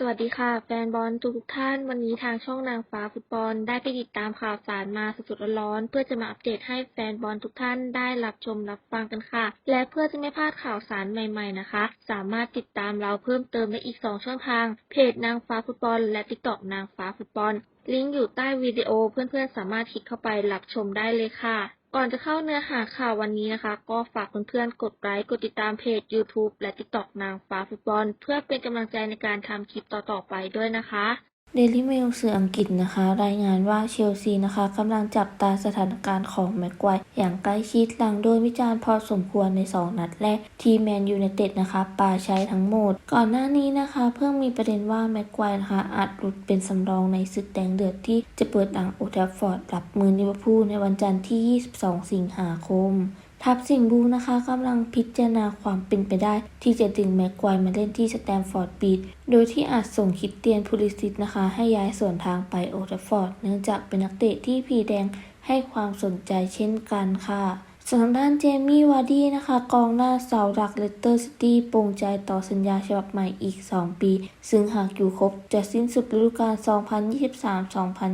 สวัสดีค่ะ แฟนบอลทุกท่าน วันนี้ทางช่องนางฟ้าฟุตบอลได้ไปติดตามข่าวสารมาสดๆร้อนๆเพื่อจะมาอัปเดตให้แฟนบอลทุกท่านได้รับชมรับฟังกันค่ะ และเพื่อจะไม่พลาดข่าวสารใหม่ ๆนะคะ สามารถติดตามเราเพิ่มเติมได้อีก 2 ช่องทาง เพจนางฟ้าฟุตบอล และ TikTok นางฟ้าฟุตบอล ลิงก์อยู่ใต้วิดีโอเพื่อนๆสามารถคลิกเข้าไปรับชมได้เลยค่ะ ก่อนจะเข้าเนื้อหาข่าววันนี้นะคะ ก็ฝากเพื่อนๆ กดไลค์ กดติดตามเพจ YouTube และ TikTok นางฟ้าฟุตบอล เพื่อเป็นกำลังใจในการทำคลิปต่อๆไปด้วยนะคะ เดลิเมลสื่ออังกฤษนะคะ รายงานว่าเชลซีนะคะกำลังจับตาสถานการณ์ของแม็กไกว์อย่างใกล้ชิดหลังโดนวิจารณ์พอสมควรใน 2 นัดแรก ทีแมนยูไนเต็ดนะคะปาใช้ทั้งหมด ก่อนหน้านี้นะคะ เพิ่งมีประเด็นว่าแม็กไกว์นะคะอาจหลุดเป็นสำรองในศึกแดงเดือดที่จะเปิดหลังโอลด์แทัฟฟอร์ดรับมือลิเวอร์พูลในวันจันทร์ที่ 22 สิงหาคม ทัพสิงห์บูนะคะกำลังพิจารณาความเป็นไปได้ ที่จะดึงแม็กควายมาเล่นที่สแตมฟอร์ดบีดโดยที่อาจส่งคิดเตียนพูลิสิตนะคะ ให้ย้ายส่วนทางไปโอทัฟฟอร์ด เนื่องจากเป็นนักเตะที่พีแดงให้ความสนใจเช่นกันค่ะ ส่วนทางด้านเจมี่วาร์ดี้นะคะ กองหน้าเสาหลักเลสเตอร์ซิตี้ปรงใจต่อสัญญาฉบับใหม่อีก 2 ปี ซึ่งหากอยู่ครบ จะสิ้นสุดฤดูกาล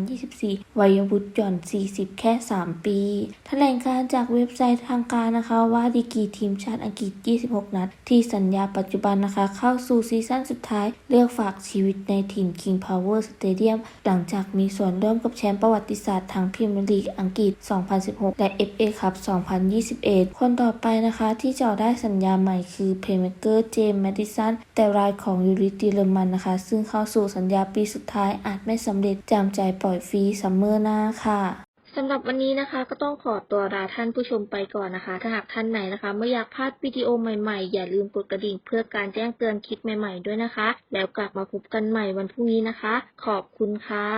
2023-2024 วัยวุฒิหย่อน 40 แค่ 3 ปี แถลงการจากเว็บไซต์ทางการนะคะว่าดีกีทีมชาติอังกฤษ 26 นัด ที่สัญญาปัจจุบันนะคะ เข้าสู่ซีซั่นสุดท้าย เลือกฝากชีวิตในถิ่น King Power Stadium หลังจากมีส่วนร่วมกับแชมป์ประวัติศาสตร์ทางพรีเมียร์ลีกอังกฤษ 2016 และ FA Cup 2021 คนต่อไปนะคะที่จะได้สัญญาใหม่คือเพลย์เมเกอร์เจมส์แมดิสันแต่รายของยูริติเลมันนะคะ ซึ่งเข้าสู่สัญญาปีสุดท้ายอาจไม่สำเร็จจำใจปล่อยฟรีซัมเมอร์หน้าค่ะสำหรับวันนี้นะคะก็ต้องขอตัวลาท่านผู้ชมไปก่อนนะคะ ถ้าหากท่านไหนนะคะไม่อยากพลาดวิดีโอใหม่ๆ อย่าลืมกดกระดิ่งเพื่อการแจ้งเตือนคลิปใหม่ๆด้วยนะคะ แล้วกลับมาพบกันใหม่วันพรุ่งนี้นะคะ ขอบคุณค่ะ